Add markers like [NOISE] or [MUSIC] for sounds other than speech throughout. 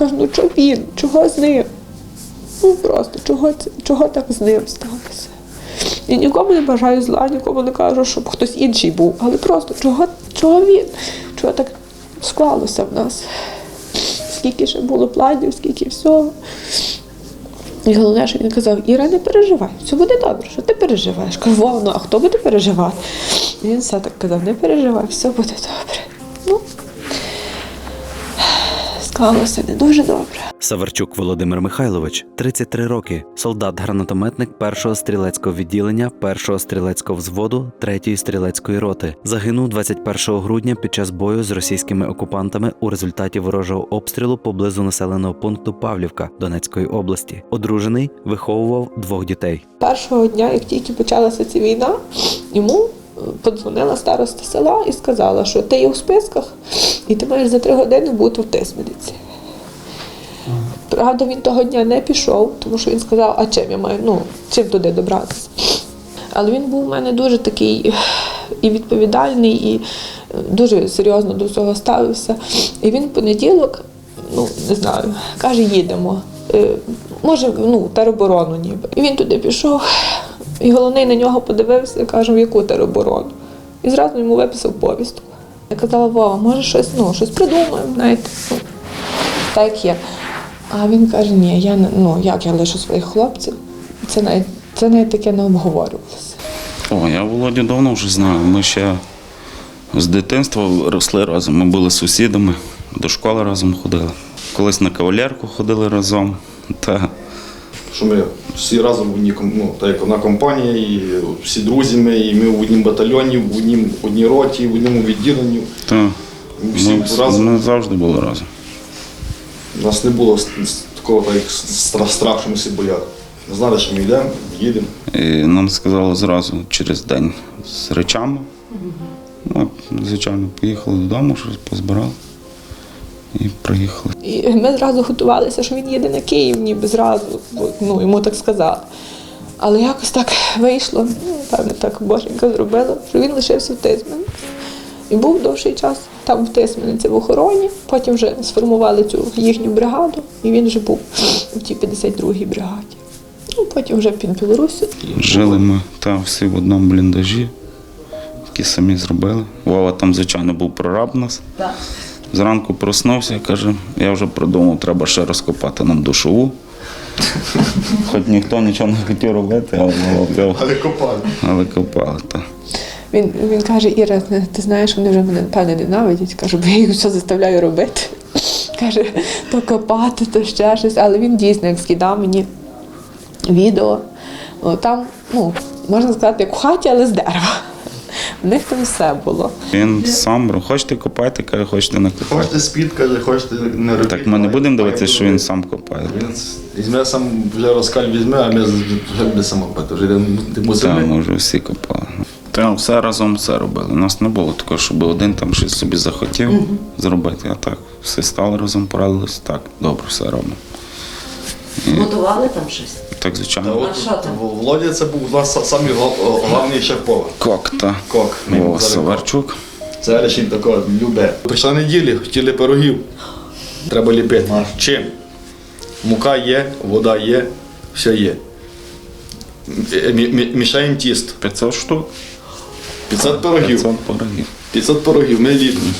кажу, ну чого він? Чого з ним? Ну просто чого чого так з ним сталося? І нікому не бажаю зла, нікому не кажу, щоб хтось інший був. Але просто чого, чого він? Чого так склалося в нас? Скільки ще було планів, скільки всього. І головне, що він казав, Іра, не переживай, все буде добре, що ти переживаєш. Кажу, «Вов, ну а хто буде переживати? І він все так казав, не переживай, все буде добре. Склалося не дуже добре. Саварчук Володимир Михайлович, 33 роки, солдат-гранатометник 1-го стрілецького відділення 1-го стрілецького взводу 3-ї стрілецької роти. Загинув 21 грудня під час бою з російськими окупантами у результаті ворожого обстрілу поблизу населеного пункту Павлівка Донецької області. Одружений, виховував двох дітей. Першого дня, як тільки почалася ця війна, йому подзвонила староста села і сказала, що ти є у списках, і ти маєш за три години бути в Тисмениці. Правда, він того дня не пішов, тому що він сказав, а чим я маю, ну, чим туди добратися. Але він був у мене дуже такий і відповідальний, і е, дуже серйозно до всього ставився. І він в понеділок, ну не знаю, каже, їдемо. Е, Може, ну, тероборону ніби. І він туди пішов, і головний на нього подивився каже, в яку тероборону. І зразу йому виписав повістку. Я казала, Вова, може щось, ну, щось придумаємо, знаєте, ну, так є. А він каже, ні, я не ну як я лишу своїх хлопців. Це навіть це навіть таке не обговорювалося. О, я Володю давно вже знаю. Ми ще з дитинства росли разом. Ми були сусідами, до школи разом ходили. Колись на кавалерку ходили разом. Та що ми всі разом в одній ну, так як одна компанія, і всі друзі ми, і ми в однім батальйоні, в одній, в одній роті, в одному відділенні. та Ми всі ми, разом. ми завжди були разом. У нас не було такого так, як стра- страху, що ми всі бояли. Ми знали, що ми йдемо, їдемо. І нам сказали зразу через день з речами. Ми, звичайно, поїхали додому, щось позбирали і приїхали. І ми зразу готувалися, що він їде на Київ, ніби зразу, бо ну, йому так сказали. Але якось так вийшло, ну, певне, так Боженька зробила, що він лишився в Тисмені. І був довший час там в Тисмениці в охороні. Потім вже сформували цю їхню бригаду, і він вже був в тій 52-й бригаді. Ну, потім вже під Білоруссю. Жили ми та всі в одному бліндажі, які самі зробили. Вова там, звичайно, був прораб у нас. Зранку проснувся і каже, я вже придумав, треба ще розкопати нам душову. Хоч ніхто нічого не хотів робити, але Вова Але копали. але копали. Та. Він, він каже, Іра, ти знаєш, вони вже мене певне ненавидять. Кажу, бо я їх все заставляю робити. Каже, то копати, то ще щось. Але він дійсно як скидав мені відео. Там, ну, можна сказати, як в хаті, але з дерева. В них там все було. Він сам хочете копати, каже, хочете не копати. Хочете спід, каже, хочете не робити. Так ми не будемо дивитися, що він сам копає. Він візьме сам, вже розкаль візьме, а ми вже буде сам копати. Вже йдемо Так, ми вже всі копали. Та все разом все робили. У нас не було такого, щоб один там щось собі захотів зробити, а так всі стали разом, порадились, так, добре, все робимо. Готували там щось? Так, Та звичайно. от А що там? Володя це був у нас самий гол- головний шеф-повар. Кок та Кок. Вова Саварчук. Це речі тако любе. Прийшла неділі, хотіли пирогів. Треба ліпити. Чим? Мука є, вода є, все є. Мі- Мішаємо тісто. 500 штук, 500 пирогів. 500 порогів. 500 порогів, ми ліпимо.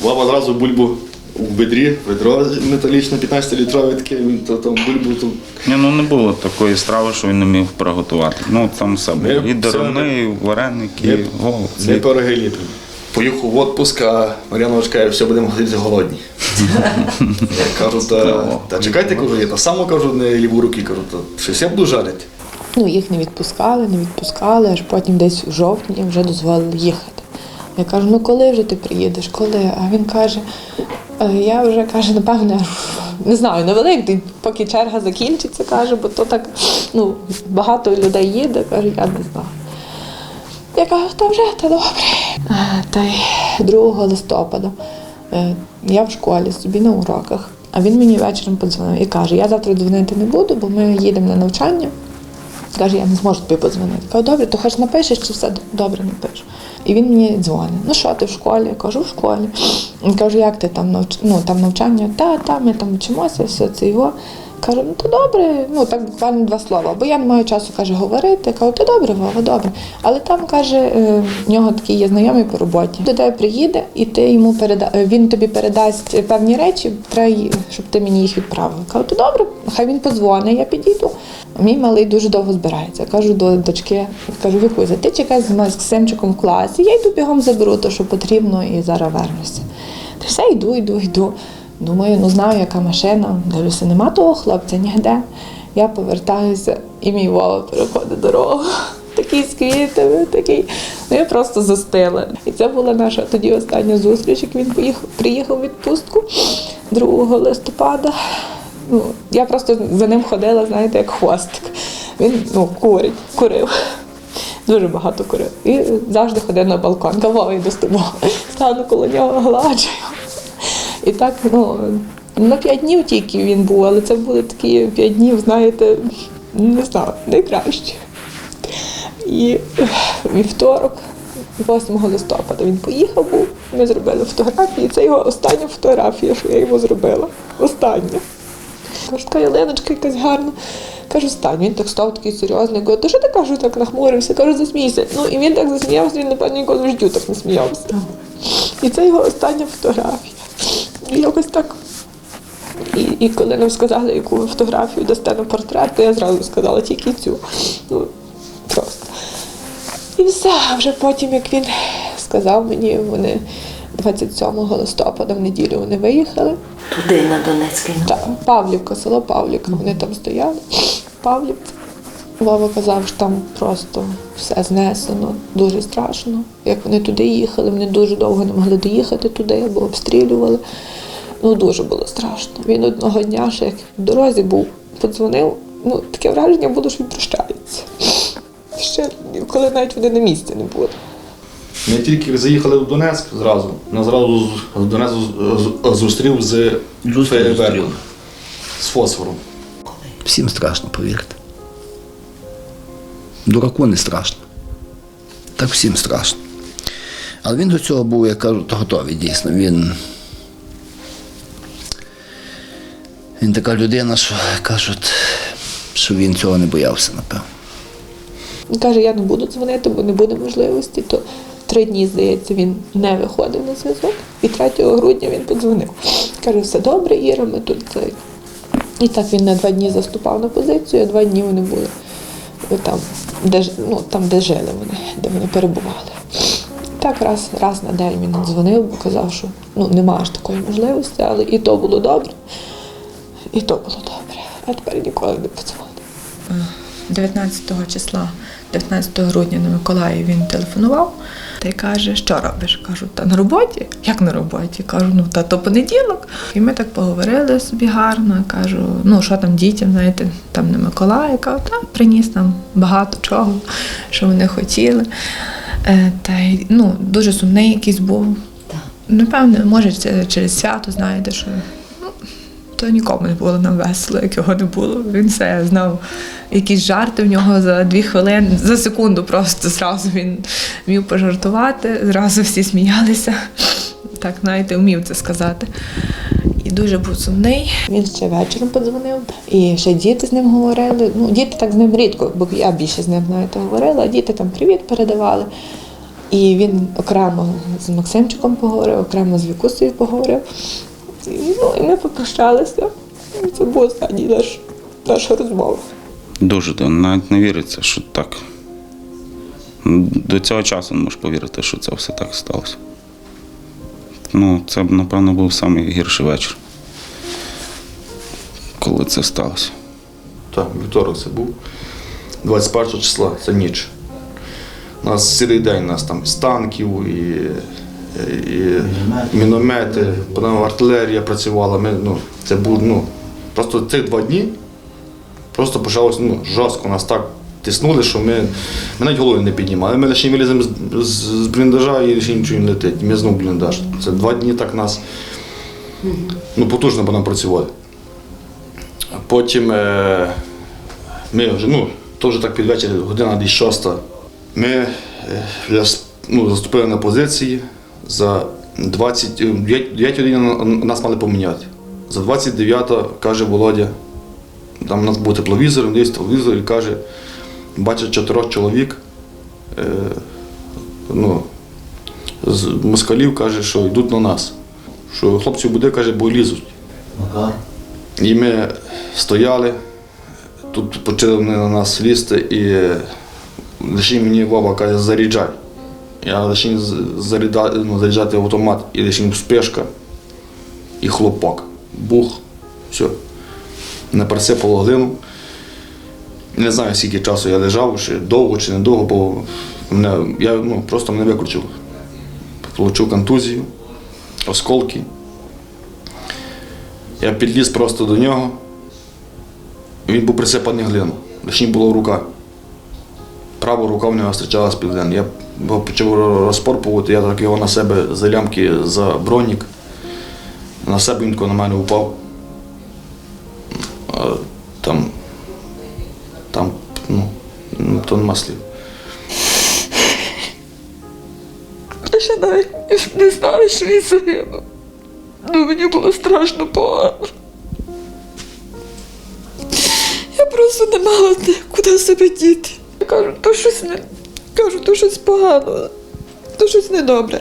Вова одразу бульбу у ведрі, ведро металічне, 15-літрове таке, він то там бульбу там. Ні, ну не було такої страви, що він не міг приготувати. Ну там все було. Ми І все і вареники, Ми- і голод. Ми пироги. Поїхав в отпуск, а Мар'яна каже, все, будемо ходити голодні. [LAUGHS] Я кажу, та, та чекайте, кажу, я та само кажу, не ліву руки, кажу, то щось я буду жарити. Ну, їх не відпускали, не відпускали, аж потім десь в жовтні вже дозволили їхати. Я кажу, ну коли вже ти приїдеш, коли? А він каже, «Е, я вже каже, напевне, не знаю, на Великдень, поки черга закінчиться, каже, бо то так ну, багато людей їде, каже, я не знаю. Я кажу, та вже, та добре. Та й 2 листопада е, я в школі собі на уроках, а він мені вечором подзвонив і каже, я завтра дзвонити не буду, бо ми їдемо на навчання. Каже, я не зможу тобі подзвонити. Кажу, добре, то хоч напишеш, чи все добре напишу. І він мені дзвонить. Ну що ти в школі? Я кажу, в школі. Він каже, як ти там навч... ну, там навчання? Та, та, ми там вчимося, все це його. Кажу, ну то добре, ну так буквально два слова. Бо я не маю часу каже, говорити. Кажу, то добре, Вова, добре. Але там каже, е, в нього такий є знайомий по роботі. До тебе приїде, і ти йому переда... е, він тобі передасть певні речі, щоб ти мені їх відправив. Кажу, то добре, хай він подзвонить, я підійду. Мій малий дуже довго збирається. Кажу до дочки, кажу, Вікузя, ти чекай з Максимчиком в класі, я йду бігом заберу те, що потрібно, і зараз вернуся. Та все, йду, йду, йду. Думаю, ну знаю, яка машина. Дивлюся, нема того хлопця ніде. Я повертаюся, і мій Вова переходить дорогу. [LAUGHS] Такий з квітами, такий. Ну я просто застила. І це була наша тоді остання зустріч, як він поїхав, приїхав у відпустку 2 листопада. Ну, я просто за ним ходила, знаєте, як хвостик. Він ну, курить, курив. Дуже багато курив. І завжди ходив на балкон. Кавовий з тобою. Стану коло нього, гладжую. І так, ну, на п'ять днів тільки він був, але це були такі п'ять днів, знаєте, не знаю, найкращі. І вівторок, 8 листопада, він поїхав був, ми зробили фотографії. Це його остання фотографія, що я йому зробила. Остання. Кажу, така ялиночка якась гарна. Кажу, стань. Він так став такий серйозний. Кажу, то що ти кажу, так нахмурився? Кажу, засмійся. Ну і він так засміявся, він, напевно, ніколи в життю так не сміявся. І це його остання фотографія. І якось так. І, і коли нам сказали, яку фотографію дасте на портрет, то я зразу сказала тільки цю. Ну, просто. І все. А вже потім, як він сказав мені, вони 27 листопада в неділю вони виїхали. Туди, на Донецький. Так, Павлівка, село Павлівка, вони там стояли. Павлівці. Вова казав, що там просто все знесено, дуже страшно. Як вони туди їхали, вони дуже довго не могли доїхати туди, бо обстрілювали. Ну, дуже було страшно. Він одного дня, ще як в дорозі був, подзвонив. Ну, таке враження було, що він прощається. Ще коли навіть вони на місці не були. Ми тільки заїхали в Донецьк зразу. Нас зразу з- з Донецьк з- з- зустрів з фейерверком, з фосфором. Всім страшно, повірте. Дураку не страшно. Так всім страшно. Але він до цього був, я кажуть, готовий дійсно. Він, він така людина, що кажуть, що він цього не боявся, напевно. Він каже, я не буду дзвонити, бо не буде можливості. То три дні, здається, він не виходив на зв'язок. І 3 грудня він подзвонив. Каже, все добре, Іра, ми тут. І так він на два дні заступав на позицію, а два дні вони були там, де, ну, там, де жили вони, де вони перебували. Так раз, раз на день він дзвонив, бо казав, що ну, нема аж такої можливості, але і то було добре, і то було добре. А тепер ніколи не подзвонив. 19 числа, 19 грудня на Миколаїв він телефонував та й каже, що робиш? Кажу, та на роботі? Як на роботі? Кажу, ну та то понеділок. І ми так поговорили собі гарно. Кажу, ну що там дітям, знаєте, там на Миколаїв. Кажу, та приніс там багато чого, що вони хотіли. Е, та й ну, дуже сумний якийсь був. Напевне, може, це через свято, знаєте, що то нікому не було нам весело, як його не було. Він все знав. Якісь жарти в нього за дві хвилини, за секунду просто зразу він вмів пожартувати, зразу всі сміялися. Так, знаєте, вмів це сказати. І дуже був сумний. Він ще вечором подзвонив, і ще діти з ним говорили. Ну, діти так з ним рідко, бо я більше з ним знаєте, говорила, діти там привіт передавали. І він окремо з Максимчиком поговорив, окремо з Вікусею поговорив. І, ну, і ми попрощалися. Це був останній наш, наша розмова. Дуже дивно, навіть не віриться, що так. До цього часу не можеш повірити, що це все так сталося. Ну, це, напевно, був найгірший вечір, коли це сталося. Так, вівторок це був. 21 числа, це ніч. У нас цілий день у нас там з танків і, і міномети, потім артилерія працювала. Ми, ну, це був, ну, просто цих два дні просто почалось ну, жорстко нас так тиснули, що ми, ми навіть голови не піднімали. Ми лише виліземо з, з, з бліндажа і ще нічого не летить. Ми знову бліндаж. Це два дні так нас ну, потужно по нам працювали. Потім е, ми вже, ну, теж так під вечір, година десь шоста. Ми е, ну, заступили на позиції. За 20, е, 9 годин нас мали поміняти. За 29 каже Володя, там у нас був тепловізор, він дивиться телевізор і каже, бачить чотирьох чоловік. Е, ну, з москалів каже, що йдуть на нас. Що хлопці буде, каже, бо лізуть. І ми стояли, тут почали вони на нас лізти і лише мені Вова каже, заряджай. Я лише заряджати, ну, заряджати автомат і лише спешка і хлопок. Бух, все. Не присипало глину. Не знаю, скільки часу я лежав, чи довго чи недовго, бо мене, я ну, просто мене викручив. Получив контузію, осколки. Я підліз просто до нього. Він був присипаний глину. Лише була рука. Права рука в нього зустрічалась під глину. Я почав розпорпувати, я так його на себе за лямки за бронік. На себе він на мене упав. Там, там, ну, ну, то нема слів. Я ще навіть не знала, що він загинув. Ну, мені було страшно погано. Я просто не мала де, куди себе діти. Я кажу, то щось не кажу, то щось погано, то щось недобре.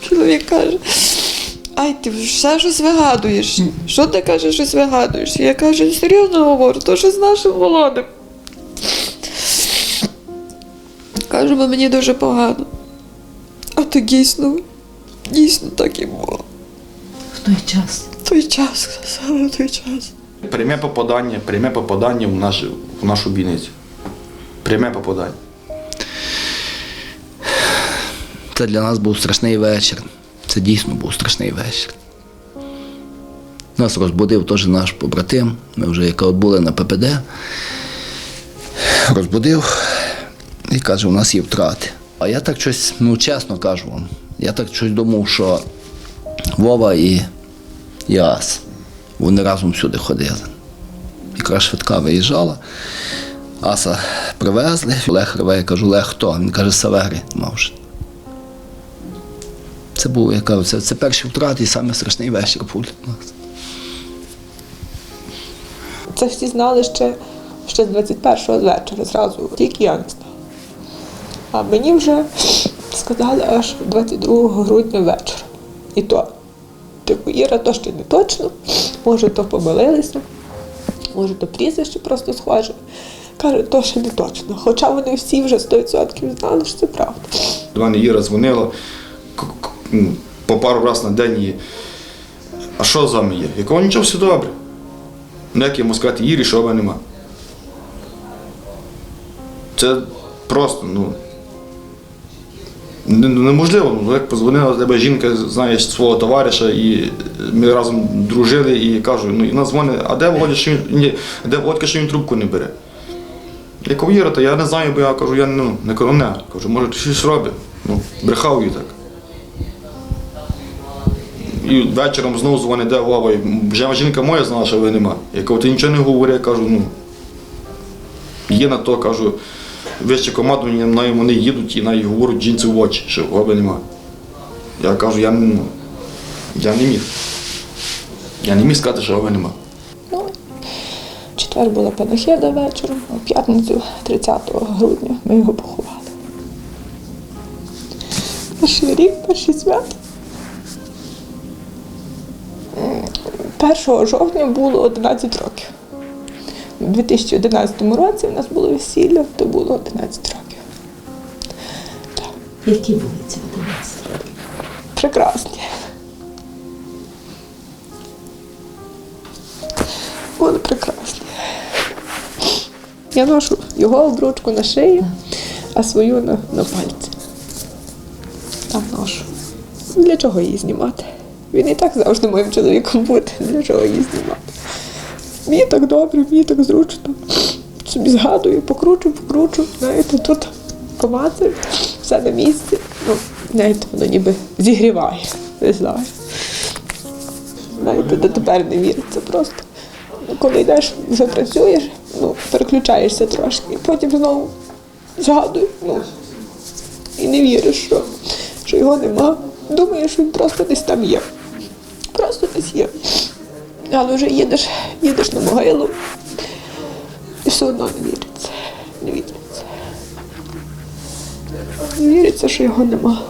Чоловік каже, ай, ти все щось вигадуєш. Що ти кажеш, щось вигадуєш? Я кажу, серйозно говорю, то що з нашим володем. Кажу, бо мені дуже погано. А то дійсно, дійсно так і було. В той час. В той час, саме в той час. Пряме попадання, пряме попадання в нашу, в нашу бійницю. Пряме попадання. Це для нас був страшний вечір. Це дійсно був страшний вечір. Нас розбудив теж наш побратим. Ми вже яка були на ППД. Розбудив і каже, у нас є втрати. А я так щось, ну чесно кажу вам, я так щось думав, що Вова і, Ас, вони разом сюди ходили. Якраз швидка виїжджала. Аса привезли, Олег реве, я кажу, Олег хто? Він каже, Савери мав. Це був, я кажу, це, це перші втрати і саме страшний вечір був для нас. Це всі знали ще, ще з 21-го вечора зразу, тільки я не знала. А мені вже сказали аж 22 грудня вечора. І то, типу, Іра, то ще не точно, може, то помилилися, може, то прізвище просто схоже. Каже, то ще не точно. Хоча вони всі вже 100% знали, що це правда. До мене Іра дзвонила по пару разів на день і а що з вами є? Я кажу, нічого все добре. Ну як можу сказати що мене нема. Це просто, ну. Неможливо, ну, як позвонила тебе жінка, знаєш свого товариша, і ми разом дружили і кажу, ну і вона дзвонить, а де Володя, що він, ні, де Володька, що він трубку не бере? Я кажу, Іра, то я не знаю, бо я кажу, я ну, не коронер. Кажу, може, ти щось робить. Ну, брехав їй так. І вечором знову дзвонить, де Вова. Вже жінка моя знала, що ви нема. Я кажу, ти нічого не говори, я кажу, ну. Є на то, кажу, вище командування, на вони їдуть і навіть говорять жінці в очі, що Вови нема. Я кажу, я, ну, я не міг. Я не міг сказати, що Вови нема. Ну, четвер була панахида вечором, а п'ятницю, 30 грудня, ми його поховали. Перший рік, перший свят. 1 жовтня було 11 років. У 2011 році в нас було весілля, то було 11 років. Так, Які були ці 11 років? прекрасні. Були прекрасні. Я ношу його обручку на шиї, а свою на, на пальці. Там ношу. Для чого її знімати? Він і так завжди моїм чоловіком буде. Для чого її знімати? Мені так добре, мені так зручно. Собі згадую, покручу, покручу. Знаєте, тут помацаю, все на місці. Ну, знаєте, воно ніби зігріває. Не знаю. Знаєте, до тепер не віриться просто. Ну, Коли йдеш, вже працюєш, ну, переключаєшся трошки. і Потім знову згадую, ну, і не віриш, що, що його нема. Думаєш, він просто десь там є. Просто десь є. Але вже їдеш, їдеш на могилу, і все одно не віриться. Не віриться. Не віриться, що його нема.